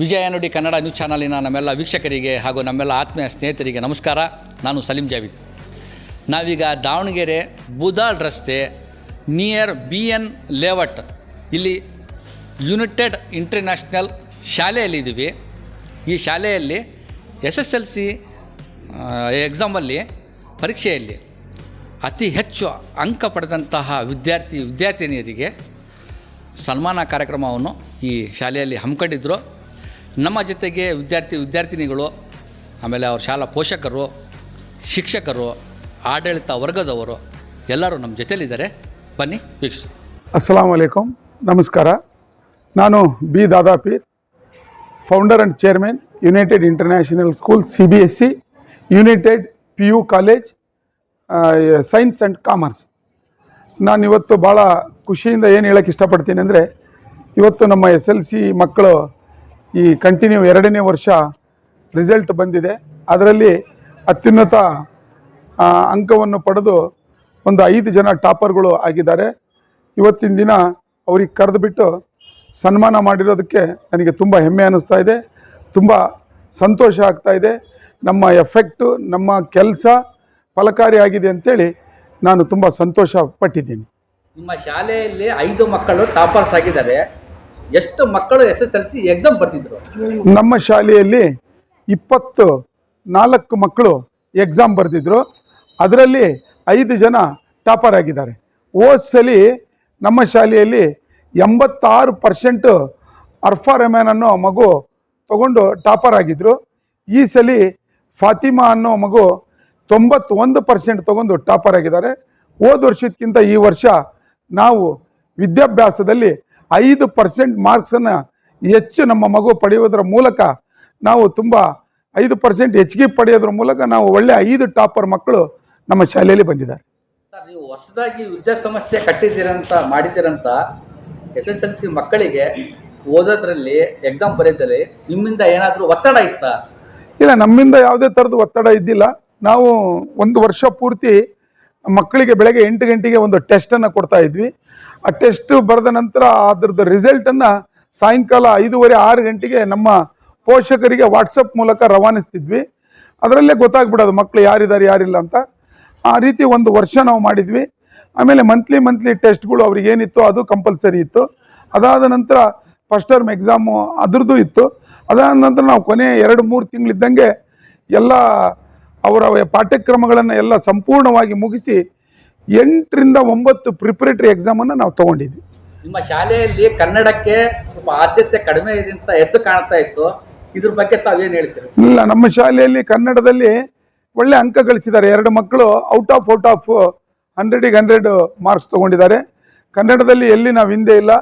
ವಿಜಯ ನುಡಿ ಕನ್ನಡ ನ್ಯೂಸ್ ಚಾನಲಿನ ನಮ್ಮೆಲ್ಲ ವೀಕ್ಷಕರಿಗೆ ಹಾಗೂ ನಮ್ಮೆಲ್ಲ ಆತ್ಮೀಯ ಸ್ನೇಹಿತರಿಗೆ ನಮಸ್ಕಾರ. ನಾನು ಸಲೀಂ ಜಾವಿದ್. ನಾವೀಗ ದಾವಣಗೆರೆ ಬುದಾಳ್ ರಸ್ತೆ ನಿಯರ್ ಬಿ ಎನ್ ಲೇವಟ್ ಇಲ್ಲಿ ಯುನೈಟೆಡ್ ಇಂಟರ್ನ್ಯಾಷನಲ್ ಶಾಲೆಯಲ್ಲಿದ್ದೀವಿ ಈ ಶಾಲೆಯಲ್ಲಿ ಎಸ್ ಎಸ್ ಎಲ್ ಸಿ ಎಕ್ಸಾಮಲ್ಲಿ ಪರೀಕ್ಷೆಯಲ್ಲಿ ಅತಿ ಹೆಚ್ಚು ಅಂಕ ಪಡೆದಂತಹ ವಿದ್ಯಾರ್ಥಿ, ವಿದ್ಯಾರ್ಥಿನಿಯರಿಗೆ ಸನ್ಮಾನ ಕಾರ್ಯಕ್ರಮವನ್ನು ಈ ಶಾಲೆಯಲ್ಲಿ ಹಮ್ಮಿಕೊಂಡಿದ್ರು. ನಮ್ಮ ಜೊತೆಗೆ ವಿದ್ಯಾರ್ಥಿ ವಿದ್ಯಾರ್ಥಿನಿಗಳು, ಆಮೇಲೆ ಅವ್ರ ಶಾಲಾ ಪೋಷಕರು, ಶಿಕ್ಷಕರು, ಆಡಳಿತ ವರ್ಗದವರು, ಎಲ್ಲರೂ ನಮ್ಮ ಜೊತೆಯಲ್ಲಿದ್ದಾರೆ ಬನ್ನಿ, ವೀಕ್ಷಿಸಿ. ಅಸ್ಸಲಾಂ ವಲೈಕುಮ್ ನಮಸ್ಕಾರ. ನಾನು B Dadapeer founder and chairman United International School C B S C United P U college science and commerce ನಾನು ಇವತ್ತು ಭಾಳ ಖುಷಿಯಿಂದ ಏನು ಹೇಳೋಕ್ಕೆ ಇಷ್ಟಪಡ್ತೀನಿ ಅಂದರೆ, ಇವತ್ತು ನಮ್ಮ ಎಸ್ ಎಲ್ ಸಿ ಮಕ್ಕಳು ಈ ಕಂಟಿನ್ಯೂ ಎರಡನೇ ವರ್ಷ ರಿಸಲ್ಟ್ ಬಂದಿದೆ. ಅದರಲ್ಲಿ ಅತ್ಯುನ್ನತ ಅಂಕವನ್ನು ಪಡೆದು ಒಂದು ಐದು ಜನ ಟಾಪರ್ಗಳು ಆಗಿದ್ದಾರೆ. ಇವತ್ತಿನ ದಿನ ಅವ್ರಿಗೆ ಕರೆದುಬಿಟ್ಟು ಸನ್ಮಾನ ಮಾಡಿರೋದಕ್ಕೆ ನನಗೆ ತುಂಬ ಹೆಮ್ಮೆ ಅನ್ನಿಸ್ತಾ ಇದೆ. ತುಂಬ ಸಂತೋಷ ಆಗ್ತಾ ಇದೆ. ನಮ್ಮ ಎಫೆಕ್ಟು ನಮ್ಮ ಕೆಲಸ ಫಲಕಾರಿಯಾಗಿದೆ ಅಂತೇಳಿ ನಾನು ತುಂಬ ಸಂತೋಷ ಪಟ್ಟಿದ್ದೀನಿ ನಿಮ್ಮ ಶಾಲೆಯಲ್ಲಿ ಐದು ಮಕ್ಕಳು ಟಾಪರ್ಸ್ ಆಗಿದ್ದಾರೆ. ಎಷ್ಟು ಮಕ್ಕಳು S S L C exam ಬರ್ತಿದ್ರು ನಮ್ಮ ಶಾಲೆಯಲ್ಲಿ ಇಪ್ಪತ್ತು ನಾಲ್ಕು ಮಕ್ಕಳು ಎಕ್ಸಾಮ್ ಬರೆದಿದ್ರು. ಅದರಲ್ಲಿ ಐದು ಜನ ಟಾಪರ್ ಆಗಿದ್ದಾರೆ. ಹೋದ ಸಲಿ ನಮ್ಮ ಶಾಲೆಯಲ್ಲಿ ಎಂಬತ್ತಾರು ಪರ್ಸೆಂಟು ಅರ್ಫಾ ರೆಮ್ಯಾನ್ ಅನ್ನೋ ಮಗು ತಗೊಂಡು ಟಾಪರ್ ಆಗಿದ್ರು. ಈ ಸಲ ಫಾತಿಮಾ ಅನ್ನೋ ಮಗು ತೊಂಬತ್ತೊಂದು ಪರ್ಸೆಂಟ್ ತಗೊಂಡು ಟಾಪರ್ ಆಗಿದ್ದಾರೆ. ಹೋದ ವರ್ಷಕ್ಕಿಂತ ಈ ವರ್ಷ ನಾವು ವಿದ್ಯಾಭ್ಯಾಸದಲ್ಲಿ ಐದು ಪರ್ಸೆಂಟ್ ಮಾರ್ಕ್ಸನ್ನು ಹೆಚ್ಚು ನಮ್ಮ ಮಗು ಪಡೆಯುವುದರ ಮೂಲಕ ನಾವು ತುಂಬ ಐದು ಪರ್ಸೆಂಟ್ ಹೆಚ್ಚಿಗೆ ಪಡೆಯೋದ್ರ ಮೂಲಕ ನಾವು ಒಳ್ಳೆ ಐದು ಟಾಪರ್ ಮಕ್ಕಳು ನಮ್ಮ ಶಾಲೆಯಲ್ಲಿ ಬಂದಿದ್ದಾರೆ. ಸರ್ ನೀವು ಹೊಸದಾಗಿ ವಿದ್ಯಾಸಂಸ್ಥೆ ಕಟ್ಟಿದ್ದೀರಂತ ಮಾಡಿದ್ದೀರಂತ ಎಸ್ ಎಸ್ ಎಲ್ ಸಿ ಮಕ್ಕಳಿಗೆ ಓದೋದ್ರಲ್ಲಿ ಎಕ್ಸಾಮ್ ಬರೆಯೋದ್ರಲ್ಲಿ ನಿಮ್ಮಿಂದ ಏನಾದರೂ ಒತ್ತಡ ಇತ್ತಾ? ಇಲ್ಲ ನಮ್ಮಿಂದ ಯಾವುದೇ ಥರದ ಒತ್ತಡ ಇದ್ದಿಲ್ಲ. ನಾವು ಒಂದು ವರ್ಷ ಪೂರ್ತಿ ಮಕ್ಕಳಿಗೆ ಬೆಳಗ್ಗೆ ಎಂಟು ಗಂಟೆಗೆ ಒಂದು ಟೆಸ್ಟನ್ನು ಕೊಡ್ತಾ ಇದ್ವಿ. ಆ ಟೆಸ್ಟ್ ಬರೆದ ನಂತರ ಅದ್ರದ್ದು ರಿಸಲ್ಟನ್ನು ಸಾಯಂಕಾಲ ಐದೂವರೆ ಆರು ಗಂಟೆಗೆ ನಮ್ಮ ಪೋಷಕರಿಗೆ ವಾಟ್ಸಪ್ ಮೂಲಕ ರವಾನಿಸ್ತಿದ್ವಿ. ಅದರಲ್ಲೇ ಗೊತ್ತಾಗ್ಬಿಡೋದು ಮಕ್ಕಳು ಯಾರಿದ್ದಾರೆ, ಯಾರಿಲ್ಲ ಅಂತ. ಆ ರೀತಿ ಒಂದು ವರ್ಷ ನಾವು ಮಾಡಿದ್ವಿ. ಆಮೇಲೆ ಮಂತ್ಲಿ ಮಂತ್ಲಿ ಟೆಸ್ಟ್ಗಳು ಅವ್ರಿಗೆ ಏನಿತ್ತು ಅದು ಕಂಪಲ್ಸರಿ ಇತ್ತು. ಅದಾದ ನಂತರ ಫಸ್ಟ್ ಟರ್ಮ್ ಎಕ್ಸಾಮು ಅದ್ರದ್ದು ಇತ್ತು. ಅದಾದ ನಂತರ ನಾವು ಕೊನೆ ಎರಡು, ಮೂರು ತಿಂಗಳಿದ್ದಂಗೆ ಎಲ್ಲ ಅವರ ಪಾಠ್ಯಕ್ರಮಗಳನ್ನು ಎಲ್ಲ ಸಂಪೂರ್ಣವಾಗಿ ಮುಗಿಸಿ ಎಂಟರಿಂದ ಒಂಬತ್ತು ಪ್ರಿಪರೇಟರಿ ಎಕ್ಸಾಮನ್ನು ನಾವು ತೊಗೊಂಡಿದ್ವಿ. ನಿಮ್ಮ ಶಾಲೆಯಲ್ಲಿ ಕನ್ನಡಕ್ಕೆ ಸ್ವಲ್ಪ ಆದ್ಯತೆ ಕಡಿಮೆ ಇದೆ ಅಂತ ಎದ್ದು ಕಾಣ್ತಾ ಇತ್ತು. ಇದ್ರ ಬಗ್ಗೆ ತಾವೇನು ಹೇಳ್ತೀರಿ? ಇಲ್ಲ ನಮ್ಮ ಶಾಲೆಯಲ್ಲಿ ಕನ್ನಡದಲ್ಲಿ ಒಳ್ಳೆ ಅಂಕ ಗಳಿಸಿದ್ದಾರೆ. ಎರಡು ಮಕ್ಕಳು ಔಟ್ ಆಫ್ ಔಟ್ ಆಫ್ ಹಂಡ್ರೆಡಿಗೆ ಹಂಡ್ರೆಡ್ ಮಾರ್ಕ್ಸ್ ತೊಗೊಂಡಿದ್ದಾರೆ. ಕನ್ನಡದಲ್ಲಿ ಎಲ್ಲಿ ನಾವು ಹಿಂದೆ ಇಲ್ಲ.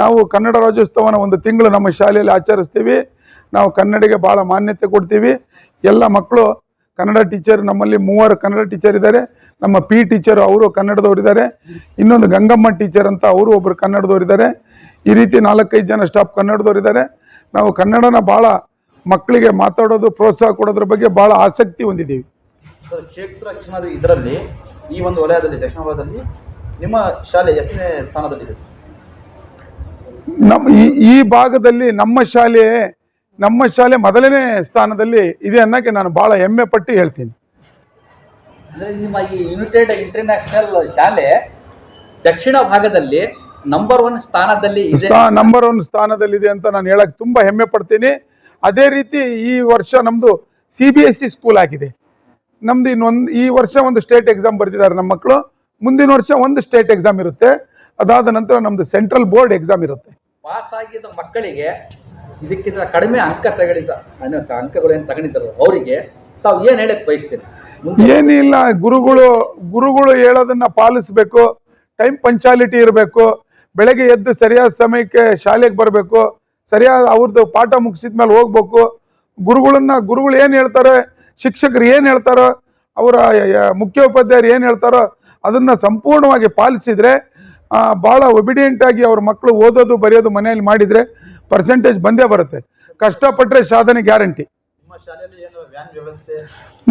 ನಾವು ಕನ್ನಡ ರಾಜ್ಯೋತ್ಸವನ ಒಂದು ತಿಂಗಳು ನಮ್ಮ ಶಾಲೆಯಲ್ಲಿ ಆಚರಿಸ್ತೀವಿ. ನಾವು ಕನ್ನಡಿಗೆ ಭಾಳ ಮಾನ್ಯತೆ ಕೊಡ್ತೀವಿ. ಎಲ್ಲ ಮಕ್ಕಳು ಕನ್ನಡ ಟೀಚರ್ ನಮ್ಮಲ್ಲಿ ಮೂವರು ಕನ್ನಡ ಟೀಚರ್ ಇದ್ದಾರೆ. ನಮ್ಮ ಪಿ ಟೀಚರ್ ಅವರು ಕನ್ನಡದವರಿದ್ದಾರೆ ಇನ್ನೊಂದು ಗಂಗಮ್ಮ ಟೀಚರ್ ಅಂತ ಅವರು ಒಬ್ಬರು ಕನ್ನಡದವರಿದ್ದಾರೆ ಈ ರೀತಿ ನಾಲ್ಕೈದು ಜನ ಸ್ಟಾಫ್ ಕನ್ನಡದವರಿದ್ದಾರೆ ನಾವು ಕನ್ನಡನ ಭಾಳ ಮಕ್ಕಳಿಗೆ ಮಾತಾಡೋದು ಪ್ರೋತ್ಸಾಹ ಕೊಡೋದ್ರ ಬಗ್ಗೆ ಭಾಳ ಆಸಕ್ತಿ ಹೊಂದಿದ್ದೀವಿ. ಕ್ಷೇತ್ರ ಶಿಕ್ಷಣದ ಇದರಲ್ಲಿ ಈ ಒಂದು ವಲಯದಲ್ಲಿ ದಕ್ಷಿಣ ವಲಯದಲ್ಲಿ ನಿಮ್ಮ ಶಾಲೆ ಎಷ್ಟನೇ ಸ್ಥಾನದಲ್ಲಿದೆ ನಮ್ಮ ಈ ಈ ಭಾಗದಲ್ಲಿ ನಮ್ಮ ಶಾಲೆ ನಮ್ಮ ಶಾಲೆ ಮೊದಲನೇ ಸ್ಥಾನದಲ್ಲಿ ಇದೆ ಅನ್ನೋಕ್ಕೆ ನಾನು ಭಾಳ ಹೆಮ್ಮೆ ಪಟ್ಟು ಹೇಳ್ತೀನಿ. ಅಂದ್ರೆ ನಿಮ್ಮ ಈ ಯುನೈಟೆಡ್ ಇಂಟರ್ನ್ಯಾಷನಲ್ ಶಾಲೆ ದಕ್ಷಿಣ ಭಾಗದಲ್ಲಿ ನಂಬರ್ ಒನ್ ಸ್ಥಾನದಲ್ಲಿ ನಂಬರ್ ಒನ್ ಸ್ಥಾನದಲ್ಲಿದೆ ಅಂತ ನಾನು ಹೇಳಕ್ಕೆ ತುಂಬ ಹೆಮ್ಮೆ ಪಡ್ತೀನಿ. ಅದೇ ರೀತಿ ಈ ವರ್ಷ ನಮ್ಮದು C B S C school ಆಗಿದೆ. ನಮ್ದು ಇನ್ನೊಂದು ಈ ವರ್ಷ ಒಂದು ಸ್ಟೇಟ್ ಎಕ್ಸಾಮ್ ಬರೆದಿದ್ದಾರೆ ನಮ್ಮ ಮಕ್ಕಳು ಮುಂದಿನ ವರ್ಷ ಒಂದು ಸ್ಟೇಟ್ ಎಕ್ಸಾಮ್ ಇರುತ್ತೆ. ಅದಾದ ನಂತರ ನಮ್ದು ಸೆಂಟ್ರಲ್ ಬೋರ್ಡ್ ಎಕ್ಸಾಮ್ ಇರುತ್ತೆ. ಪಾಸ್ ಆಗಿದ್ದ ಮಕ್ಕಳಿಗೆ ಇದಕ್ಕಿಂತ ಕಡಿಮೆ ಅಂಕ ತಗೊಳಿದ ಅಂಕಗಳೇನು ಅಂಕಗಳು ಏನು ತಗೊಂಡಿದ್ರು ಅವರಿಗೆ ತಾವು ಏನು ಹೇಳಕ್ಕೆ ಬಯಸ್ತೀರಿ? ಮುಂದೆ ಏನಿಲ್ಲ, ಗುರುಗಳು ಗುರುಗಳು ಹೇಳೋದನ್ನ ಪಾಲಿಸ್ಬೇಕು ಟೈಮ್ ಪಂಚಾಲಿಟಿ ಇರಬೇಕು, ಬೆಳಗ್ಗೆ ಎದ್ದು ಸರಿಯಾದ ಸಮಯಕ್ಕೆ ಶಾಲೆಗೆ ಬರಬೇಕು, ಸರಿಯಾದ ಅವ್ರದ್ದು ಪಾಠ ಮುಗಿಸಿದ ಮೇಲೆ ಹೋಗ್ಬೇಕು, ಗುರುಗಳನ್ನ, ಗುರುಗಳು ಏನು ಹೇಳ್ತಾರೆ, ಶಿಕ್ಷಕರು ಏನು ಹೇಳ್ತಾರೋ, ಅವರ ಮುಖ್ಯೋಪಾಧ್ಯಾಯರು ಏನು ಹೇಳ್ತಾರೋ ಅದನ್ನು ಸಂಪೂರ್ಣವಾಗಿ ಪಾಲಿಸಿದರೆ ಭಾಳ ಒಬಿಡಿಯೆಂಟ್ ಆಗಿ ಅವ್ರ ಮಕ್ಕಳು ಓದೋದು, ಬರೆಯೋದು ಮನೆಯಲ್ಲಿ ಮಾಡಿದರೆ ಪರ್ಸೆಂಟೇಜ್ ಬಂದೇ ಬರುತ್ತೆ. ಕಷ್ಟಪಟ್ಟರೆ ಸಾಧನೆ ಗ್ಯಾರಂಟಿ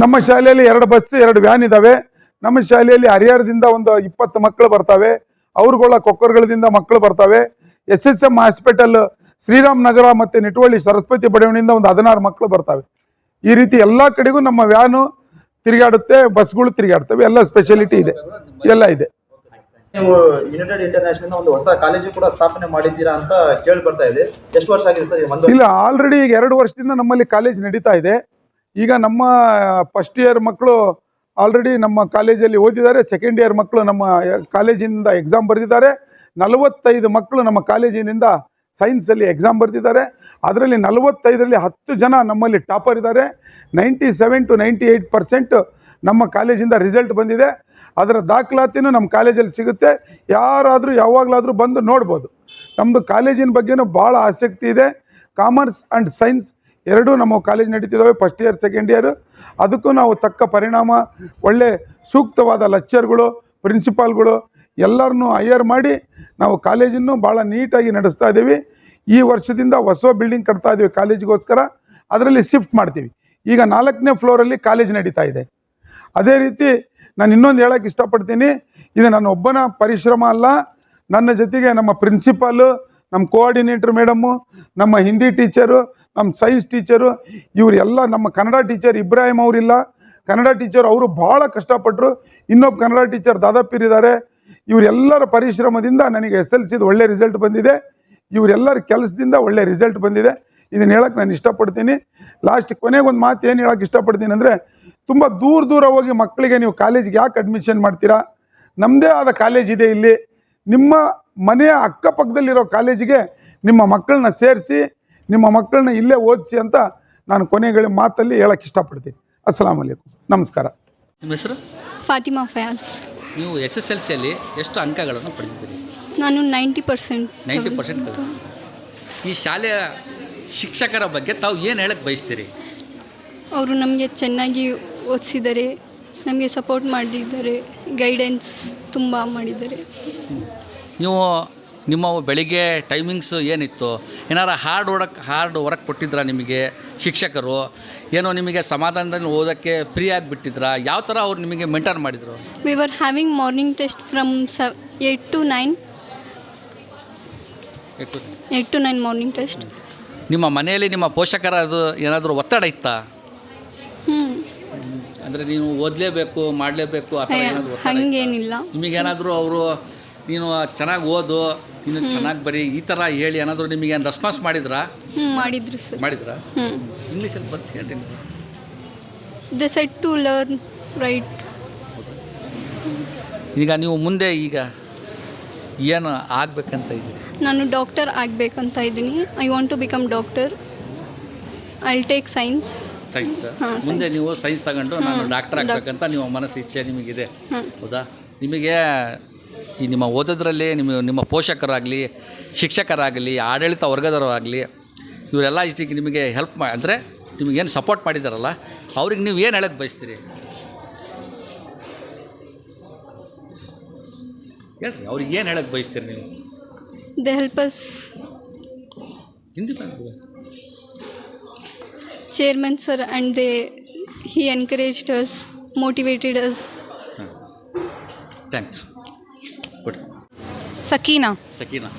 ನಿಮ್ಮ ಶಾಲೆಯಲ್ಲಿ ಎರಡು ಬಸ್ ಎರಡು ವ್ಯಾನ್ ಇದ್ದಾವೆ ನಮ್ಮ ಶಾಲೆಯಲ್ಲಿ ಹರಿಹರದಿಂದ ಒಂದು ಇಪ್ಪತ್ತು ಮಕ್ಕಳು ಬರ್ತವೆ. ಅವ್ರುಗಳ ಕೊಕ್ಕರ್ಗಳಿಂದ ಮಕ್ಕಳು ಬರ್ತವೆ. S S M hospital Shriram Nagar ಮತ್ತು ನಿಟುವಳ್ಳಿ ಸರಸ್ವತಿ ಬಡಾವಣೆಯಿಂದ ಒಂದು ಹದಿನಾರು ಮಕ್ಕಳು ಬರ್ತವೆ. ಈ ರೀತಿ ಎಲ್ಲ ಕಡೆಗೂ ನಮ್ಮ ವ್ಯಾನು ತಿರುಗಾಡುತ್ತೆ ಬಸ್ಗಳು ತಿರುಗಾಡ್ತವೆ. ಎಲ್ಲ ಸ್ಪೆಷಾಲಿಟಿ ಇದೆ. ಎಲ್ಲ ಇದೆ. ನೀವು ಯುನೈಟೆಡ್ ಇಂಟರ್ನ್ಯಾಷನಲ್ ಒಂದು ಹೊಸ ಕಾಲೇಜು ಕೂಡ ಸ್ಥಾಪನೆ ಮಾಡಿದ್ದೀರಾ ಅಂತ ಕೇಳಿ ಬರ್ತಾ ಇದೆ. ಎಷ್ಟು ವರ್ಷ ಆಗಿದೆ ಸರ್ ಇಲ್ಲ ಆಲ್ರೆಡಿ ಈಗ ಎರಡು ವರ್ಷದಿಂದ ನಮ್ಮಲ್ಲಿ ಕಾಲೇಜ್ ನಡೀತಾ ಇದೆ. ಈಗ ನಮ್ಮ ಫಸ್ಟ್ ಇಯರ್ ಮಕ್ಕಳು ಆಲ್ರೆಡಿ ನಮ್ಮ ಕಾಲೇಜಲ್ಲಿ ಓದಿದ್ದಾರೆ. ಸೆಕೆಂಡ್ ಇಯರ್ ಮಕ್ಕಳು ನಮ್ಮ ಕಾಲೇಜಿನಿಂದ ಎಕ್ಸಾಮ್ ಬರೆದಿದ್ದಾರೆ. ನಲವತ್ತೈದು ಮಕ್ಕಳು ನಮ್ಮ ಕಾಲೇಜಿನಿಂದ ಸೈನ್ಸಲ್ಲಿ ಎಕ್ಸಾಮ್ ಬರೆದಿದ್ದಾರೆ. ಅದರಲ್ಲಿ ನಲವತ್ತೈದರಲ್ಲಿ ಹತ್ತು ಜನ ನಮ್ಮಲ್ಲಿ ಟಾಪರ್ ಇದ್ದಾರೆ. Ninety seven to ninety eight percent ನಮ್ಮ ಕಾಲೇಜಿಂದ ರಿಸಲ್ಟ್ ಬಂದಿದೆ. ಅದರ ದಾಖಲಾತಿನೂ ನಮ್ಮ ಕಾಲೇಜಲ್ಲಿ ಸಿಗುತ್ತೆ. ಯಾರಾದರೂ ಯಾವಾಗಲಾದರೂ ಬಂದು ನೋಡ್ಬೋದು. ನಮ್ಮದು ಕಾಲೇಜಿನ ಬಗ್ಗೆನೂ ಭಾಳ ಆಸಕ್ತಿ ಇದೆ. ಕಾಮರ್ಸ್ ಆ್ಯಂಡ್ ಸೈನ್ಸ್ ಎರಡೂ ನಮ್ಮ ಕಾಲೇಜ್ ನಡೀತಿದ್ದಾವೆ ಫಸ್ಟ್ ಇಯರ್ ಸೆಕೆಂಡ್ ಇಯರ್ ಅದಕ್ಕೂ ನಾವು ತಕ್ಕ ಪರಿಣಾಮ, ಒಳ್ಳೆ ಸೂಕ್ತವಾದ ಲೆಕ್ಚರ್ಗಳು ಪ್ರಿನ್ಸಿಪಾಲ್ಗಳು ಎಲ್ಲರನ್ನೂ ಹೈಯರ್ ಮಾಡಿ ನಾವು ಕಾಲೇಜನ್ನು ಭಾಳ ನೀಟಾಗಿ ನಡೆಸ್ತಾ ಇದ್ದೀವಿ ಈ ವರ್ಷದಿಂದ ಹೊಸ ಬಿಲ್ಡಿಂಗ್ ಕಟ್ತಾ ಇದ್ದೀವಿ ಕಾಲೇಜಿಗೋಸ್ಕರ ಅದರಲ್ಲಿ ಶಿಫ್ಟ್ ಮಾಡ್ತೀವಿ. ಈಗ ನಾಲ್ಕನೇ ಫ್ಲೋರಲ್ಲಿ ಕಾಲೇಜ್ ನಡೀತಾ ಇದೆ. ಅದೇ ರೀತಿ ನಾನು ಇನ್ನೊಂದು ಹೇಳೋಕ್ಕೆ ಇಷ್ಟಪಡ್ತೀನಿ. ಇದು ನನ್ನ ಒಬ್ಬನ ಪರಿಶ್ರಮ ಅಲ್ಲ. ನನ್ನ ಜೊತೆಗೆ ನಮ್ಮ ಪ್ರಿನ್ಸಿಪಾಲು ನಮ್ಮ ಕೋಆರ್ಡಿನೇಟ್ರ್ ಮೇಡಮ್ಮು ನಮ್ಮ ಹಿಂದಿ ಟೀಚರು ನಮ್ಮ ಸೈನ್ಸ್ ಟೀಚರು ಇವರೆಲ್ಲ ನಮ್ಮ ಕನ್ನಡ ಟೀಚರ್ ಇಬ್ರಾಹಿಂ ಅವರಿಲ್ಲ. ಕನ್ನಡ ಟೀಚರ್ ಅವರು ಭಾಳ ಕಷ್ಟಪಟ್ಟರು ಇನ್ನೊಬ್ಬ ಕನ್ನಡ ಟೀಚರ್ ದಾದಾಪೀರ್ ಇದ್ದಾರೆ ಇವರೆಲ್ಲರ ಪರಿಶ್ರಮದಿಂದ ನನಗೆ ಎಸ್ ಎಲ್ ಸಿದು ಒಳ್ಳೆ ರಿಸಲ್ಟ್ ಬಂದಿದೆ. ಇವರೆಲ್ಲರ ಕೆಲಸದಿಂದ ಒಳ್ಳೆ ರಿಸಲ್ಟ್ ಬಂದಿದೆ. ಇದನ್ನು ಹೇಳಕ್ಕೆ ನಾನು ಇಷ್ಟಪಡ್ತೀನಿ. ಲಾಸ್ಟ್ ಕೊನೆಗೆ ಒಂದು ಮಾತು ಏನು ಹೇಳೋಕ್ಕೆ ಇಷ್ಟಪಡ್ತೀನಿ ಅಂದರೆ, ತುಂಬ ದೂರ ದೂರ ಹೋಗಿ ಮಕ್ಕಳಿಗೆ ನೀವು ಕಾಲೇಜಿಗೆ ಯಾಕೆ ಅಡ್ಮಿಷನ್ ಮಾಡ್ತೀರಾ? ನಮ್ಮದೇ ಆದ ಕಾಲೇಜ್ ಇದೆ ಇಲ್ಲಿ. ನಿಮ್ಮ ಮನೆಯ ಅಕ್ಕಪಕ್ಕದಲ್ಲಿರೋ ಕಾಲೇಜಿಗೆ ನಿಮ್ಮ ಮಕ್ಕಳನ್ನ ಸೇರಿಸಿ ನಿಮ್ಮ ಮಕ್ಕಳನ್ನ ಇಲ್ಲೇ ಓದಿಸಿ ಅಂತ ನಾನು ಕೊನೆಗಳ ಮಾತಲ್ಲಿ ಹೇಳಕ್ಕೆ ಇಷ್ಟಪಡ್ತೀನಿ. ಅಸ್ಸಲಾಮ್ ಅಲೈಕುಮ್ ನಮಸ್ಕಾರ. ನಿಮ್ಮ ಹೆಸರು? ಫಾತಿಮಾ ಫಯಾಸ್ ನೀವು ಎಸ್ ಎಸ್ ಎಲ್ ಸಿಯಲ್ಲಿ ಎಷ್ಟು ಅಂಕಗಳನ್ನು ಪಡೆದಿದ್ದೀರಿ? ನಾನು ನೈಂಟಿ ಪರ್ಸೆಂಟ್ ನೈಂಟಿ ಪರ್ಸೆಂಟ್ ಈ ಶಾಲೆಯ ಶಿಕ್ಷಕರ ಬಗ್ಗೆ ತಾವು ಏನು ಹೇಳಕ್ಕೆ ಬಯಸ್ತೀರಿ? ಅವರು ನಮಗೆ ಚೆನ್ನಾಗಿ ಓದಿಸಿದ್ದಾರೆ ನಮಗೆ ಸಪೋರ್ಟ್ ಮಾಡಿದ್ದಾರೆ ಗೈಡೆನ್ಸ್ ತುಂಬ ಮಾಡಿದ್ದಾರೆ. ನೀವು ನಿಮ್ಮ ಬೆಳಿಗ್ಗೆ ಟೈಮಿಂಗ್ಸು ಏನಿತ್ತು? ಏನಾರು ಹಾರ್ಡ್ ವರ್ಕ್ ಹಾರ್ಡ್ ವರ್ಕ್ ಕೊಟ್ಟಿದ್ರಾ ನಿಮಗೆ ಶಿಕ್ಷಕರು? ಏನೋ ನಿಮಗೆ ಸಮಾಧಾನದಲ್ಲಿ ಓದೋಕ್ಕೆ ಫ್ರೀ ಆಗಿಬಿಟ್ಟಿದ್ರಾ? ಯಾವ ಥರ ಅವ್ರು ನಿಮಗೆ ಮೆಂಟರ್ ಮಾಡಿದರು? We are having morning test from ಸ eight to nine eight to nine morning test ನಿಮ್ಮ ಮನೆಯಲ್ಲಿ ನಿಮ್ಮ ಪೋಷಕರ ಅದು ಏನಾದರೂ ಒತ್ತಡ ಇತ್ತಾ? ಹ್ಞೂ ಅಂದರೆ ನೀವು ಓದಲೇಬೇಕು ಮಾಡಲೇಬೇಕು ಆ ಥರ ಏನಾದರೂ ಒತ್ತಡ ಇತ್ತಾ? ಹಾಗೇನಿಲ್ಲ. ನಿಮಗೇನಾದರೂ ಅವರು ನೀನು ಚೆನ್ನಾಗಿ ಓದು ನೀನು ಚೆನ್ನಾಗಿ ಬರೀ ಈ ಥರ ಹೇಳಿ ಏನಾದರೂ ನಿಮಗೆ ಏನು ರೆಸ್ಪಾನ್ಸ್ ಮಾಡಿದ್ರಾ? ಮಾಡಿದ್ರು ಸರ್. ಮಾಡಿದ್ರಾ? ಹ್ಞೂ ಇಂಗ್ಲೀಷಲ್ಲಿ ಬಂದು ಹೇಳ್ತೀನಿ the set to learn right ಈಗ ನೀವು ಮುಂದೆ ಈಗ ಏನು ಆಗಬೇಕಂತ ಇದ್ದೀರಿ? ನಾನು ಡಾಕ್ಟರ್ ಆಗಬೇಕಂತ ಇದ್ದೀನಿ. I want to become doctor I take science science ಹಾ, ಮುಂದೆ science. ನೀವು ಸೈನ್ಸ್ ತಗೊಂಡು ನಾನು ಹ್ಮ್. ಡಾಕ್ಟರ್ ಆಗಬೇಕಂತ ನಿಮ್ಮ ಮನಸ್ಸು ಇಚ್ಛೆ ನಿಮಗಿದೆ. ಹಾಂ ಹೌದಾ? ನಿಮಗೆ ಈ ನಿಮ್ಮ ಓದೋದ್ರಲ್ಲಿ ನಿಮ್ಮ ನಿಮ್ಮ ಪೋಷಕರಾಗಲಿ ಶಿಕ್ಷಕರಾಗಲಿ ಆಡಳಿತ ವರ್ಗದವರಾಗಲಿ ಇವರೆಲ್ಲ ಇಷ್ಟಿಗೆ ನಿಮಗೆ ಹೆಲ್ಪ್ ಮಾ ಅಂದರೆ ನಿಮಗೇನು ಸಪೋರ್ಟ್ ಮಾಡಿದಾರಲ್ಲ ಅವ್ರಿಗೆ ನೀವು ಏನು ಹೇಳಕ್ಕೆ ಬಯಸ್ತೀರಿ? ಹೇಳ್ರಿ ಅವ್ರಿಗೆ ಏನು ಹೇಳಕ್ಕೆ ಬಯಸ್ತೀರಿ ನೀವು? They help us Hindi chairman sir and they he encouraged us us us thanks Sakina, Sakina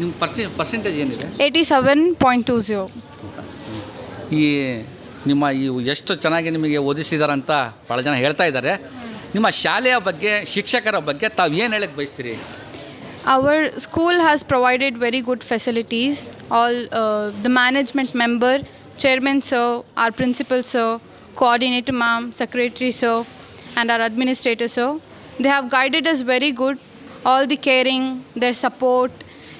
ನಿಮ್ಮ ಪರ್ಸೆ ಪರ್ಸೆಂಟೇಜ್ ಏನಿದೆ 87.20. ಈ ನಿಮ್ಮ ಈ ಎಷ್ಟು ಚೆನ್ನಾಗಿ ನಿಮಗೆ ಓದಿಸಿದಾರಂತ ಭಾಳ ಜನ ಹೇಳ್ತಾ ಇದ್ದಾರೆ ನಿಮ್ಮ ಶಾಲೆಯ ಬಗ್ಗೆ ಶಿಕ್ಷಕರ ಬಗ್ಗೆ ತಾವು ಏನು ಹೇಳಕ್ಕೆ ಬಯಸ್ತೀರಿ Our school has provided very good facilities. All uh, the management member, chairman sir, our principal sir, coordinator ma'am, secretary sir, and our administrator sir. They have guided us very good. All the caring, their support,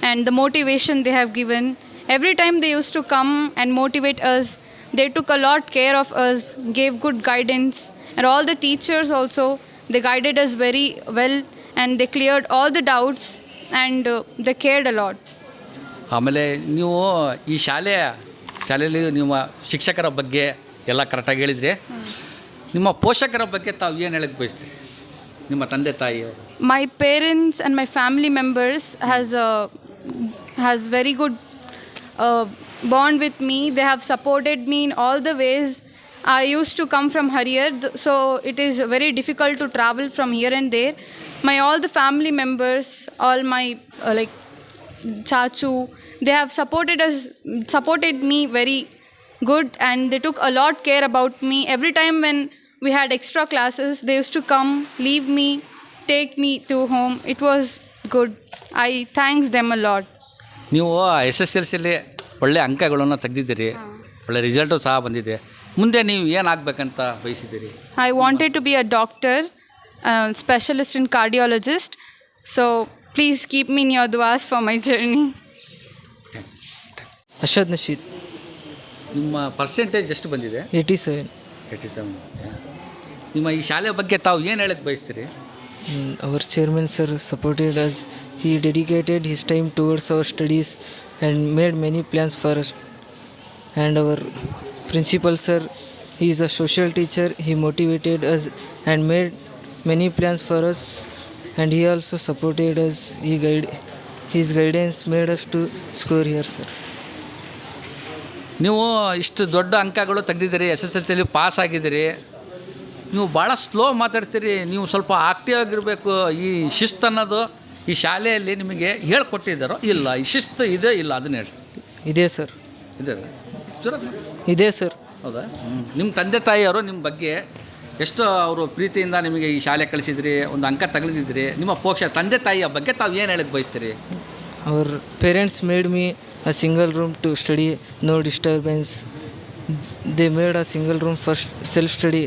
and the motivation they have given. Every time they used to come and motivate us, they took a lot care of us, gave good guidance, and all the teachers also they guided us very well and they cleared all the doubts and uh, they cared a lot. ಆಮೇಲೆ ನೀವು ಈ ಶಾಲೆಯ ಶಾಲೆಯಲ್ಲಿ ನಿಮ್ಮ ಶಿಕ್ಷಕರ ಬಗ್ಗೆ ಎಲ್ಲ ಕರೆಕ್ಟಾಗಿ ಹೇಳಿದ್ರಿ ನಿಮ್ಮ ಪೋಷಕರ ಬಗ್ಗೆ ತಾವು ಏನು ಹೇಳಕ್ಕೆ ಬಯಸ್ತೀರಿ ನಿಮ್ಮ ತಂದೆ ತಾಯಿಯವರು My parents and my family members has a has very good uh, bond with me. They have supported me in all the ways. I used to come from Harrier, so it is very difficult to travel from here and there. My all the family members, all my uh, like Chachu. They have supported us, supported me very good, and they took a lot care about me. Every time when we had extra classes, they used to come, leave me, take me to home. It was good. I thanks them a lot. ನೀವು S S L ಸಿಲಿ ಒಳ್ಳೆ ಅಂಕಗಳನ್ನು ತೆಗೆದಿದ್ದೀರಿ ಒಳ್ಳೆ result ಸಹ ಬಂದಿದೆ ಮುಂದೆ ನೀವು ಏನಾಗಬೇಕಂತ ಬಯಸಿದ್ದೀರಿ I wanted to be a doctor, uh, specialist in cardiologist. So please keep me in your duas for my journey. Arshad Nasheed ನಿಮ್ಮ ಪರ್ಸೆಂಟೇಜ್ ಎಷ್ಟು ಬಂದಿದೆ ಏಯ್ಟಿ ಸೆವೆನ್ ಏಯ್ಟಿ ಸೆವೆನ್ ನಿಮ್ಮ ಈ ಶಾಲೆ ಬಗ್ಗೆ ತಾವು ಏನು ಹೇಳಕ್ಕೆ ಬಯಸ್ತೀರಿ our chairman sir supported us he dedicated his time towards our studies and made many plans for us and our principal sir he is a social teacher he motivated us and made many plans for us and he also supported us he guide his guidance made us to score here sir ನೀವು ಇಷ್ಟು ದೊಡ್ಡ ಅಂಕಗಳು ತೆಗೆದಿದ್ದೀರಿ S S L ಸಿಲಿ pass ಆಗಿದ್ದೀರಿ ನೀವು ಭಾಳ slow ಮಾತಾಡ್ತೀರಿ ನೀವು ಸ್ವಲ್ಪ ಆಕ್ಟಿವ್ ಆಗಿರಬೇಕು ಈ ಶಿಸ್ತು ಅನ್ನೋದು ಈ ಶಾಲೆಯಲ್ಲಿ ನಿಮಗೆ ಹೇಳ್ಕೊಟ್ಟಿದ್ದಾರೋ? ಇಲ್ಲ ಈ ಶಿಸ್ತು ಇದೆ ಇಲ್ಲ ಅದನ್ನ ಹೇಳಿ. ಇದೆ ಸರ್. ಇದೆ. ಇದೇ ಸರ್. ಹೌದಾ? ನಿಮ್ಮ ತಂದೆ ತಾಯಿಯವರು ನಿಮ್ಮ ಬಗ್ಗೆ ಎಷ್ಟು ಅವರು ಪ್ರೀತಿಯಿಂದ ನಿಮಗೆ ಈ ಶಾಲೆ ಕಳಿಸಿದ್ರಿ ಒಂದು ಅಂಕ ತಗಲಿದ್ರಿ ನಿಮ್ಮ ಪೋಕ್ಷ ತಂದೆ ತಾಯಿಯ ಬಗ್ಗೆ ತಾವು ಏನು ಹೇಳಕ್ಕೆ ಬಯಸ್ತೀರಿ? ಅವ್ರ parents made me a single room to study no disturbance they made a single room first self study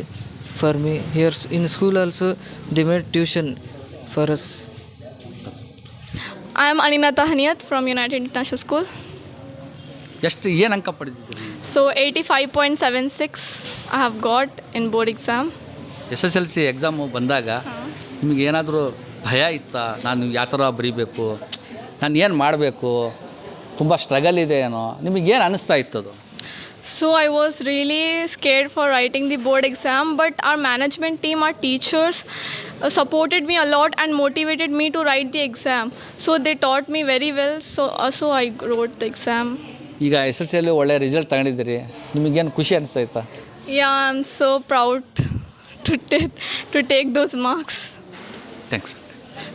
for me. Here in school also, they made tuition for us. I am anina tahniyat from United International School. ಎಷ್ಟು ಏನು ಅಂಕ ಪಡೆದಿದ್ದೀರಿ So 85.76 I have got in board exam. S S L C exam ಬಂದಾಗ ನಿಮಗೆ ಏನಾದರೂ ಭಯ ಇತ್ತಾ ನಾನು ಯಾವ ಥರ ಬರೀಬೇಕು ನಾನು ಏನು ಮಾಡಬೇಕು ತುಂಬ ಸ್ಟ್ರಗಲ್ ಇದೆ ಏನೋ ನಿಮಗೇನು ಅನ್ನಿಸ್ತಾ ಇತ್ತದು So I was really scared for writing the board exam, but our management team, our teachers uh, supported me a lot and motivated me to write the exam. So they taught me very well. So uh, so I wrote the exam. ಈಗ S L ಸಿಯಲ್ಲಿ ಒಳ್ಳೆ result ತಗೊಂಡಿದ್ದೀರಿ ನಿಮಗೇನು ಖುಷಿ ಅನಿಸ್ತೈತಾ Yeah, I'm so proud to take to take those marks. Thanks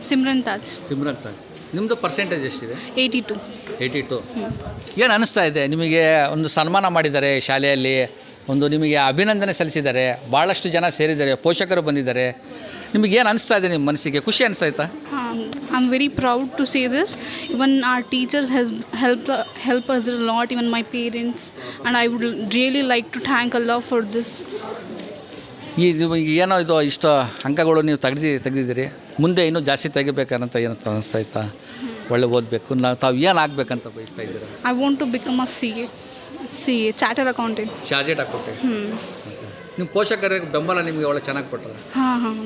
Simran Taj, Simran Taj ನಿಮ್ಮದು percentage ಎಷ್ಟಿದೆ? 82. Eighty two ಏನು ಅನಿಸ್ತಾ ಇದೆ? ನಿಮಗೆ ಒಂದು ಸನ್ಮಾನ ಮಾಡಿದ್ದಾರೆ ಶಾಲೆಯಲ್ಲಿ ಒಂದು ನಿಮಗೆ ಅಭಿನಂದನೆ ಸಲ್ಲಿಸಿದ್ದಾರೆ ಭಾಳಷ್ಟು ಜನ ಸೇರಿದ್ದಾರೆ ಪೋಷಕರು ಬಂದಿದ್ದಾರೆ. ನಿಮಗೇನು ಅನಿಸ್ತಾ ಇದೆ ನಿಮ್ಮ ಮನಸ್ಸಿಗೆ? ಖುಷಿ ಅನಿಸ್ತಾಯ್ತಾ I am very proud to say this even our teachers has help help us a even my parents and I would really like to thank a love for this. ಈ ನಿಮಗೆ ಏನೋ ಇದು ಇಷ್ಟು ಅಂಕಗಳು ನೀವು ತೆಗ್ದು ತೆಗೆದಿದ್ದೀರಿ ಮುಂದೆ ಇನ್ನೂ ಜಾಸ್ತಿ ತೆಗಿಬೇಕಂತ ಏನು ಅನಿಸ್ತಾಯ್ತಾ ಒಳ್ಳೆ ಓದಬೇಕು ನಾವು ತಾವು ಏನು ಆಗಬೇಕಂತ ಬಯಸ್ತಾ ಇದ್ದೀರಾ? To become C A C A chartered accountant chartered accountant ಹ್ಞೂ ನಿಮ್ಮ ಪೋಷಕರ ಬೆಂಬಲ ನಿಮಗೆ ಒಳ್ಳೆ ಚೆನ್ನಾಗಿ ಕೊಟ್ಟರೆ ಹಾಂ ಹಾಂ.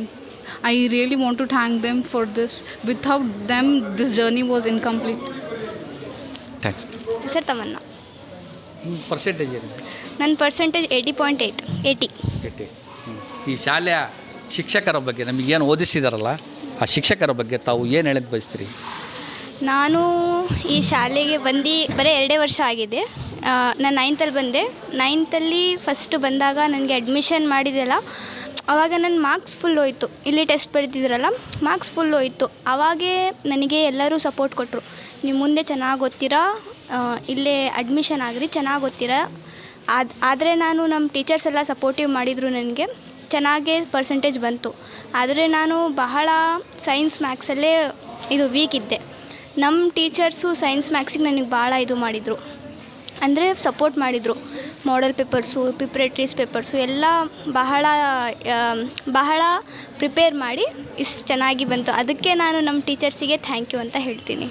I really want to thank them for this without them this journey was incomplete thanks sir Tamanna ನಿಮ್ಮ ಪರ್ಸೆಂಟೇಜ್ ಏನು? ನನ್ನ percentage eighty point eight eighty ಗಟ್ಟಿ ಈ ಶಾಲೆಯ ಶಿಕ್ಷಕರ ಬಗ್ಗೆ ನಮಗೇನು ಓದಿಸಿದಾರಲ್ಲ, ಆ ಶಿಕ್ಷಕರ ಬಗ್ಗೆ ತಾವು ಏನು ಹೇಳಕ್ಕೆ ಬಯಸ್ತೀರಿ? ನಾನು ಈ ಶಾಲೆಗೆ ಬಂದು ಬರೀ ಎರಡೇ ವರ್ಷ ಆಗಿದೆ. ನಾನು ನೈನ್ತಲ್ಲಿ ಬಂದೆ. ನೈನ್ತಲ್ಲಿ ಫಸ್ಟ್ ಬಂದಾಗ ನನಗೆ ಅಡ್ಮಿಷನ್ ಮಾಡಿದೆಲ್ಲ ಆವಾಗ ನನ್ನ ಮಾರ್ಕ್ಸ್ ಫುಲ್ ಹೋಯಿತು. ಇಲ್ಲಿ ಟೆಸ್ಟ್ ಬರೀತಿದ್ರಲ್ಲ ಮಾರ್ಕ್ಸ್ ಫುಲ್ ಹೋಯಿತು. ಆವಾಗ ನನಗೆ ಎಲ್ಲರೂ ಸಪೋರ್ಟ್ ಕೊಟ್ಟರು ನೀವು ಮುಂದೆ ಚೆನ್ನಾಗಿ ಓದ್ತೀರಾ? ಇಲ್ಲೇ ಅಡ್ಮಿಷನ್ ಆಗ್ರಿ, ಚೆನ್ನಾಗಿ ಓದ್ತೀರಾ? ಅದು ಆದರೆ ನಾನು ನಮ್ಮ ಟೀಚರ್ಸ್ ಎಲ್ಲ ಸಪೋರ್ಟಿವ್ ಮಾಡಿದರು ನನಗೆ. ಚೆನ್ನಾಗೇ ಪರ್ಸೆಂಟೇಜ್ ಬಂತು. ಆದರೆ ನಾನು ಬಹಳ ಸೈನ್ಸ್ ಮ್ಯಾಕ್ಸಲ್ಲೇ ಇದು ವೀಕ್ ಇದ್ದೆ. ನಮ್ಮ ಟೀಚರ್ಸು ಸೈನ್ಸ್ ಮ್ಯಾಕ್ಸಿಗೆ ನನಗೆ ಭಾಳ ಇದು ಮಾಡಿದರು. ಅಂದರೆ ಸಪೋರ್ಟ್ ಮಾಡಿದರು. ಮಾಡೆಲ್ ಪೇಪರ್ಸು ಪ್ರಿಪ್ರೇಟ್ರೀಸ್ ಪೇಪರ್ಸು ಎಲ್ಲ ಬಹಳ ಬಹಳ ಪ್ರಿಪೇರ್ ಮಾಡಿ ಇಷ್ಟು ಚೆನ್ನಾಗಿ ಬಂತು. ಅದಕ್ಕೆ ನಾನು ನಮ್ಮ ಟೀಚರ್ಸಿಗೆ ಥ್ಯಾಂಕ್ ಯು ಅಂತ ಹೇಳ್ತೀನಿ.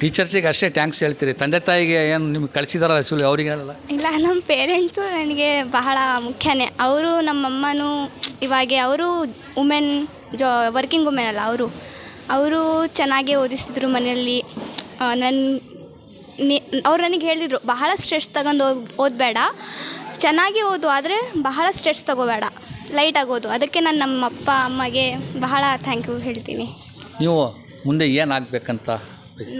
ಟೀಚರ್ಸಿಗೆ ಅಷ್ಟೇ ಥ್ಯಾಂಕ್ಸ್ ಹೇಳ್ತೀರಿ. ತಂದೆ ತಾಯಿಗೆ ಏನು ನಿಮ್ಗೆ ಕಳಿಸಿದಾರಲ್ಲ ಸುಳ್ಳು ಅವ್ರಿಗೆ ಹೇಳಲ್ಲ? ಇಲ್ಲ ನಮ್ಮ ಪೇರೆಂಟ್ಸು ನನಗೆ ಬಹಳ ಮುಖ್ಯನೇ. ಅವರು ನಮ್ಮಮ್ಮನೂ ಇವಾಗ ಅವರು ವುಮೆನ್ ಜಾ ವರ್ಕಿಂಗ್ ವುಮೆನ್ ಅಲ್ಲ ಅವರು. ಅವರು ಚೆನ್ನಾಗೇ ಓದಿಸ್ತಿದ್ರು ಮನೆಯಲ್ಲಿ. ನನ್ನ ನಿ ಅವ್ರು ನನಗೆ ಹೇಳಿದರು ಬಹಳ ಸ್ಟ್ರೆಸ್ ತಗೊಂಡು ಓದ್ ಓದಬೇಡ. ಚೆನ್ನಾಗಿ ಓದು ಆದರೆ ಬಹಳ ಸ್ಟ್ರೆಸ್ ತಗೋಬೇಡ. ಲೈಟಾಗಿ ಓದು. ಅದಕ್ಕೆ ನಾನು ನಮ್ಮ ಅಪ್ಪ ಅಮ್ಮಗೆ ಬಹಳ ಥ್ಯಾಂಕ್ ಯು ಹೇಳ್ತೀನಿ. ನೀವು ಮುಂದೆ ಏನು ಆಗಬೇಕಂತ?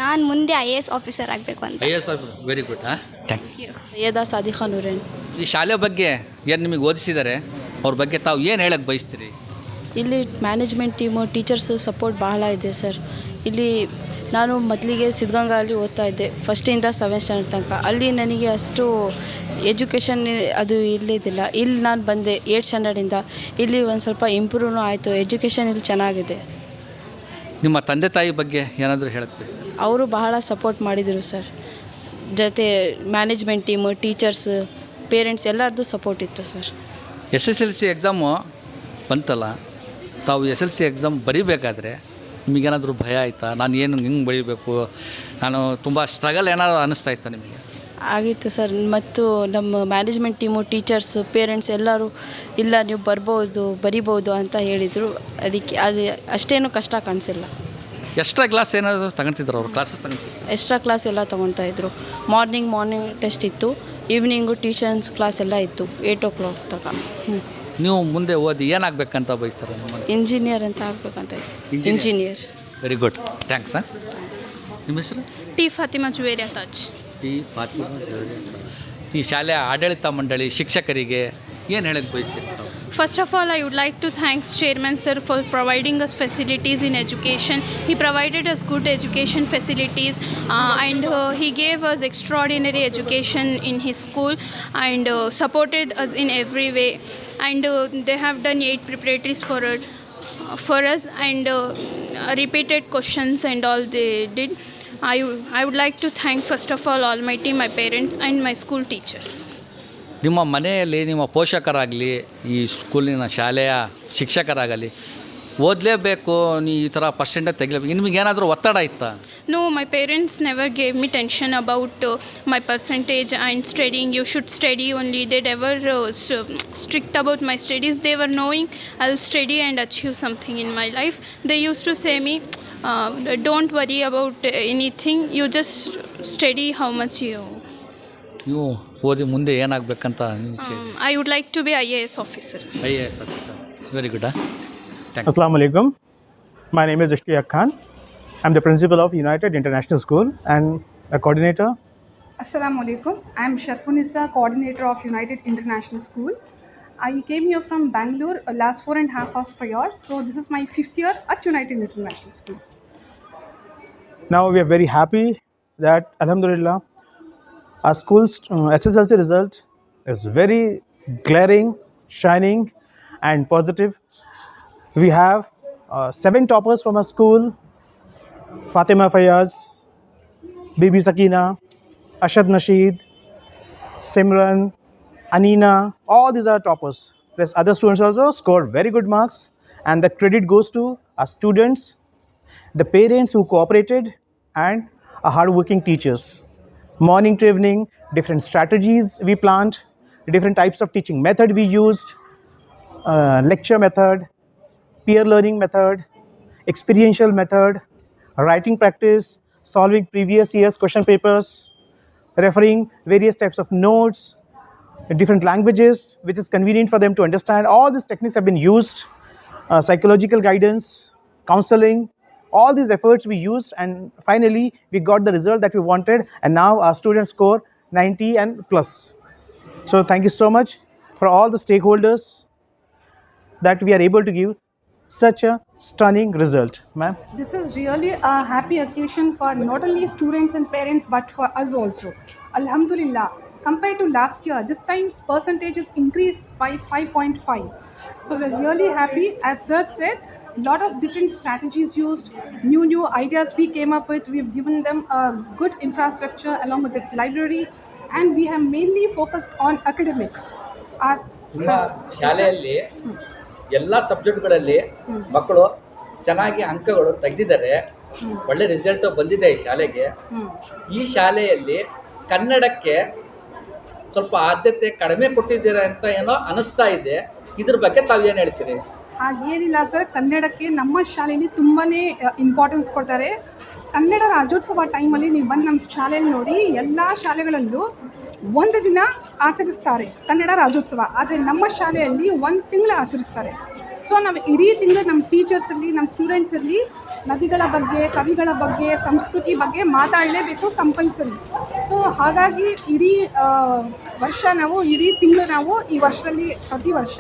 ನಾನು ಮುಂದೆ ಐ ಎ ಎಸ್ ಆಫೀಸರ್ ಆಗಬೇಕು ಅಂತ. ಐ ಎಸ್ ವೆರಿ ಗುಡ್ ಹಾಂ ಥ್ಯಾಂಕ್ಸ್ ಸೈಯದ ಸಾದಿಖಾನ್ ನೂರೇನ್ ಈ ಶಾಲೆ ಬಗ್ಗೆ ಏನು ನಿಮಗೆ ಓದಿಸಿದ್ದಾರೆ? ಅವ್ರ ಬಗ್ಗೆ ತಾವು ಏನು ಹೇಳಕ್ಕೆ ಬಯಸ್ತೀರಿ? ಇಲ್ಲಿ ಮ್ಯಾನೇಜ್ಮೆಂಟ್ ಟೀಮು ಟೀಚರ್ಸು ಸಪೋರ್ಟ್ ಬಹಳ ಇದೆ ಸರ್ ಇಲ್ಲಿ ನಾನು ಮೊದಲಿಗೆ ಸಿದ್ಧಗಂಗಾಲಿ ಅಲ್ಲಿ ಓದ್ತಾ ಇದ್ದೆ ಫಸ್ಟಿಂದ ಸೆವೆನ್ ಸ್ಟ್ಯಾಂಡರ್ಡ್ ತನಕ. ಅಲ್ಲಿ ನನಗೆ ಅಷ್ಟು ಎಜುಕೇಷನ್ ಅದು ಇಲ್ಲಿದ್ದಿಲ್ಲ ಇಲ್ಲಿ ನಾನು ಬಂದೆ ಏಟ್ ಸ್ಟ್ಯಾಂಡರ್ಡಿಂದ ಇಲ್ಲಿ ಒಂದು ಸ್ವಲ್ಪ ಇಂಪ್ರೂವ್ನೂ ಆಯಿತು ಎಜುಕೇಷನ್ ಇಲ್ಲಿ ಚೆನ್ನಾಗಿದೆ. ನಿಮ್ಮ ತಂದೆ ತಾಯಿ ಬಗ್ಗೆ ಏನಾದರೂ ಹೇಳಕ್ಕೆ ಅವರು ಬಹಳ ಸಪೋರ್ಟ್ ಮಾಡಿದರು ಸರ್. ಜೊತೆ ಮ್ಯಾನೇಜ್ಮೆಂಟ್ ಟೀಮು ಟೀಚರ್ಸ್ ಪೇರೆಂಟ್ಸ್ ಎಲ್ಲರದ್ದು ಸಪೋರ್ಟ್ ಇತ್ತು sir. S S L C exam ಬಂತಲ್ಲ? ತಾವು ಎಸ್ ಎಲ್ ಸಿ ಎಕ್ಸಾಮ್ ಬರೀಬೇಕಾದ್ರೆ ನಿಮಗೇನಾದರೂ ಭಯ ಆಯಿತಾ? ನಾನು ಏನು ಹಿಂಗೆ ಬರೀಬೇಕು? ನಾನು ತುಂಬ ಸ್ಟ್ರಗಲ್ ಏನಾದ್ರು ಅನ್ನಿಸ್ತಾ ಇತ್ತು ನಿಮಗೆ? ಆಗಿತ್ತು ಸರ್. ಮತ್ತು ನಮ್ಮ ಮ್ಯಾನೇಜ್ಮೆಂಟ್ ಟೀಮು ಟೀಚರ್ಸ್ ಪೇರೆಂಟ್ಸ್ ಎಲ್ಲರೂ ಇಲ್ಲ ನೀವು ಬರ್ಬೋದು ಬರಿಬೋದು ಅಂತ ಹೇಳಿದರು. ಅದಕ್ಕೆ ಅದು ಅಷ್ಟೇನು ಕಷ್ಟ ಕಾಣಿಸಿಲ್ಲ. ಎಕ್ಸ್ಟ್ರಾ ಕ್ಲಾಸ್ ಏನಾದರೂ ತಗೊತಿದ್ರು ಅವರು? ಕ್ಲಾಸಸ್ ತಗೊಂತಿದ್ರು ಎಕ್ಸ್ಟ್ರಾ ಕ್ಲಾಸ್ ಎಲ್ಲ ತೊಗೊತಾ ಇದ್ರು. ಮಾರ್ನಿಂಗ್ ಮಾರ್ನಿಂಗ್ ಟೆಸ್ಟ್ ಇತ್ತು. ಈವ್ನಿಂಗು ಟ್ಯೂಷನ್ಸ್ ಕ್ಲಾಸ್ ಎಲ್ಲ ಇತ್ತು. ಏಯ್ಟ್ ಓ ಕ್ಲಾಕ್ ತನಕ. ಹ್ಞೂ ನೀವು ಮುಂದೆ ಓದಿ ಏನಾಗಬೇಕಂತ ಬಯಸ್ತಾರೆ ಇಂಜಿನಿಯರ್ ಅಂತ ಆಗ್ಬೇಕಂತ ಇತ್ತು. ಇಂಜಿನಿಯರ್ ವೆರಿ ಗುಡ್ ಥ್ಯಾಂಕ್ಸ್ ಹಾಂ ನಿಮ್ಮ ಹೆಸರು? ಟಿ ಫಾತಿಮಾ ಜುವೇರಿಯಾ ತಾಜ್ ಟಿ ಫಾತಿಮಾ ಜುವೇರಿಯಾ ಅಂತ. ಈ ಶಾಲೆಯ ಆಡಳಿತ ಮಂಡಳಿ ಶಿಕ್ಷಕರಿಗೆ ಏನು ಹೇಳಕ್ಕೆ ಬಯಸ್ತೀರಿ ತಾವು? First of all, I would like to thank Chairman Sir for providing us facilities in education. He provided us good education facilities uh, and uh, he gave us extraordinary education in his school and uh, supported us in every way. And uh, they have done eight preparatories for it, for us and uh, repeated questions and all they did. I, I would like to thank first of all Almighty, my parents and my school teachers. ನಿಮ್ಮ ಮನೆಯಲ್ಲಿ ನಿಮ್ಮ ಪೋಷಕರಾಗಲಿ ಈ ಸ್ಕೂಲಿನ ಶಾಲೆಯ ಶಿಕ್ಷಕರಾಗಲಿ ಓದಲೇಬೇಕು ನೀ ಈ ಥರ percentage ತೆಗಿಲೇಬೇಕು ನಿಮಗೇನಾದರೂ ಒತ್ತಡ ಇತ್ತಾ No, my parents never gave me tension about my my percentage and studying. You should study only. They never uh, my strict about my studies. They were knowing I'll study and achieve something in my life. They used to say me, uh, "Don't worry about uh, anything. You just study how much you." ನೀವು ಓದಿ ಮುಂದೆ ಏನಾಗಬೇಕಂತ ನಿಮಗೆ Um, I would like to be IAS officer. I A S officer very good thanks Assalamu alaikum. My name is Ishtiaq Khan. I'm the principal of United International School and a coordinator. Assalamu alaikum. I am Sharfunissa, coordinator of United International School. I came here from Bangalore uh, last four and a half hours prior. So this is my fifth year at United International School. Now we are very happy that Alhamdulillah our school's uh, SSLC result is very glaring, shining, and positive. We have uh, seven toppers from our school: Fatima Fayaz, Bibi Sakina, Ashad Nasheed, Simran, Anina. All these are toppers. Plus other students also scored very good marks, and the credit goes to our students the parents who cooperated and our hardworking teachers. Morning to evening, different strategies we planned, different types of teaching method we used, uh, lecture method, peer learning method, experiential method, writing practice, solving previous year's question papers, referring various types of notes, different languages which is convenient for them to understand. All these techniques have been used, uh, psychological guidance, counseling, all these efforts we used, and finally we got the result that we wanted. And now our students score 90 and plus. So thank you so much for all the stakeholders that we are able to give such a stunning result, ma'am. This is really a happy occasion for not only students and parents but for us also. Alhamdulillah. Compared to last year, this time's percentage is increased by 5.5. So we're really happy. As Sir said, lot of different strategies used, new new ideas we came up with. We've given them a good infrastructure along with the library, and we have mainly focused on academics. Our ನಿಮ್ಮ ಶಾಲೆಯಲ್ಲಿ ಎಲ್ಲ ಸಬ್ಜೆಕ್ಟ್ಗಳಲ್ಲಿ ಮಕ್ಕಳು ಚೆನ್ನಾಗಿ ಅಂಕಗಳು ತೆಗೆದಿದ್ದಾರೆ ಒಳ್ಳೆ result ಬಂದಿದೆ ಈ ಶಾಲೆಗೆ ಈ ಶಾಲೆಯಲ್ಲಿ ಕನ್ನಡಕ್ಕೆ ಸ್ವಲ್ಪ ಆದ್ಯತೆ ಕಡಿಮೆ ಕೊಟ್ಟಿದ್ದೀರಾ ಅಂತ ಏನೋ ಅನಿಸ್ತಾ ಇದೆ ಇದ್ರ ಬಗ್ಗೆ ತಾವೇನು ಏನು ಹೇಳ್ತೀರಿ ಹಾಗೇನಿಲ್ಲ ಸರ್, ಕನ್ನಡಕ್ಕೆ ನಮ್ಮ ಶಾಲೆಯಲ್ಲಿ ತುಂಬಾ ಇಂಪಾರ್ಟೆನ್ಸ್ ಕೊಡ್ತಾರೆ. ಕನ್ನಡ ರಾಜ್ಯೋತ್ಸವ ಟೈಮಲ್ಲಿ ನೀವು ಬಂದು ನಮ್ಮ ಶಾಲೆಯಲ್ಲಿ ನೋಡಿ, ಎಲ್ಲ ಶಾಲೆಗಳಲ್ಲೂ ಒಂದು ದಿನ ಆಚರಿಸ್ತಾರೆ ಕನ್ನಡ ರಾಜ್ಯೋತ್ಸವ. ಆದರೆ ನಮ್ಮ ಶಾಲೆಯಲ್ಲಿ ಒಂದು ತಿಂಗಳು ಆಚರಿಸ್ತಾರೆ. ಸೊ ನಾವು ಇಡೀ ತಿಂಗಳು ನಮ್ಮ ಟೀಚರ್ಸಲ್ಲಿ ನಮ್ಮ ಸ್ಟೂಡೆಂಟ್ಸಲ್ಲಿ ನದಿಗಳ ಬಗ್ಗೆ, ಕವಿಗಳ ಬಗ್ಗೆ, ಸಂಸ್ಕೃತಿ ಬಗ್ಗೆ ಮಾತಾಡಲೇಬೇಕು ಕಂಪಲ್ಸರಿ ಸೊ ಹಾಗಾಗಿ ಇಡೀ ವರ್ಷ ನಾವು ಇಡೀ ತಿಂಗಳು ನಾವು ಈ ವರ್ಷದಲ್ಲಿ ಪ್ರತಿ ವರ್ಷ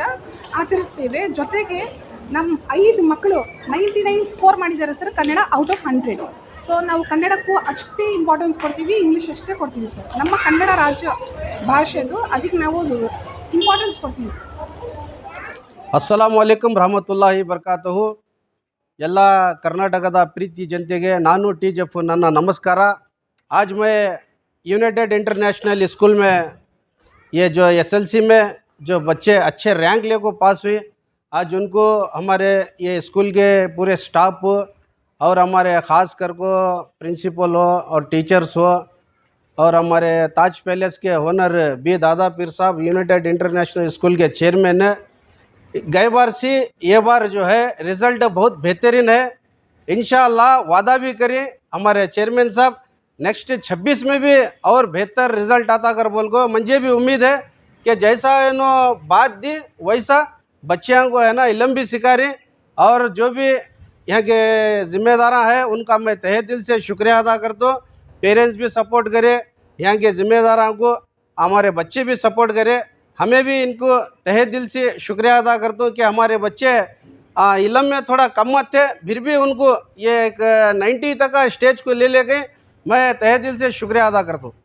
ಆಚರಿಸ್ತೇವೆ ಜೊತೆಗೆ ನಮ್ಮ ಐದು ಮಕ್ಕಳು ನೈಂಟಿ ನೈನ್ ಸ್ಕೋರ್ ಮಾಡಿದ್ದಾರೆ sir Kannada out of hundred so ನಾವು ಕನ್ನಡಕ್ಕೂ ಅಷ್ಟೇ ಇಂಪಾರ್ಟೆನ್ಸ್ ಕೊಡ್ತೀವಿ ಇಂಗ್ಲೀಷ್ ಅಷ್ಟೇ ಕೊಡ್ತೀವಿ ಸರ್ ನಮ್ಮ ಕನ್ನಡ ರಾಜ್ಯ ಭಾಷೆದು ಅದಕ್ಕೆ ನಾವು ಇಂಪಾರ್ಟೆನ್ಸ್ ಕೊಡ್ತೀವಿ ಸರ್ ಅಸ್ಸಲಾಮು ಅಲೈಕುಮ್ ರಹಮತುಲ್ಲಾಹಿ ಬರ್ಕಾತಹು ಎಲ್ಲ ಕರ್ನಾಟಕದ ಪ್ರೀತಿ ಜನತೆಗೆ ನಾನು ಟಿ ಜಫ್ ನನ್ನ ನಮಸ್ಕಾರ आज मैं यूनाइटेड इंटरनेशनल स्कूल में ये जो एसएलसी में जो बच्चे अच्छे रैंक ले को पास हुए, आज उनको हमारे ये स्कूल के पूरे स्टाफ और हमारे ख़ास कर को प्रिंसिपल हो और टीचर्स हो और हमारे ताज पैलेस के owner B Dada Peer Sahab United International School के चेयरमैन है। गए बार से ये बार जो है रिज़ल्ट बहुत बेहतरीन है। इन वादा भी करें हमारे चेयरमैन साहब नेक्स्ट 26 में भी और बेहतर रिज़ल्ट आता कर बोल को मुझे भी उम्मीद है कि जैसा इन्हों बात दी, वैसा बच्चियों को है ना, इलम भी सिखा रही और जो भी यहाँ के ज़िम्मेदार हैं, उनका मैं तहे दिल से शुक्रिया अदा करता हूँ। पेरेंट्स भी सपोर्ट करें, यहाँ के ज़िम्मेदारों को, हमारे बच्चे भी सपोर्ट करें। हमें भी इनको तहे दिल से शुक्रिया अदा करता हूँ कि हमारे बच्चे इलम में थोड़ा कम मत थे, फिर भी उनको ये एक नाइन्टी तक का स्टेज को ले ले गए। मैं तहे दिल से शुक्रिया अदा करता हूँ।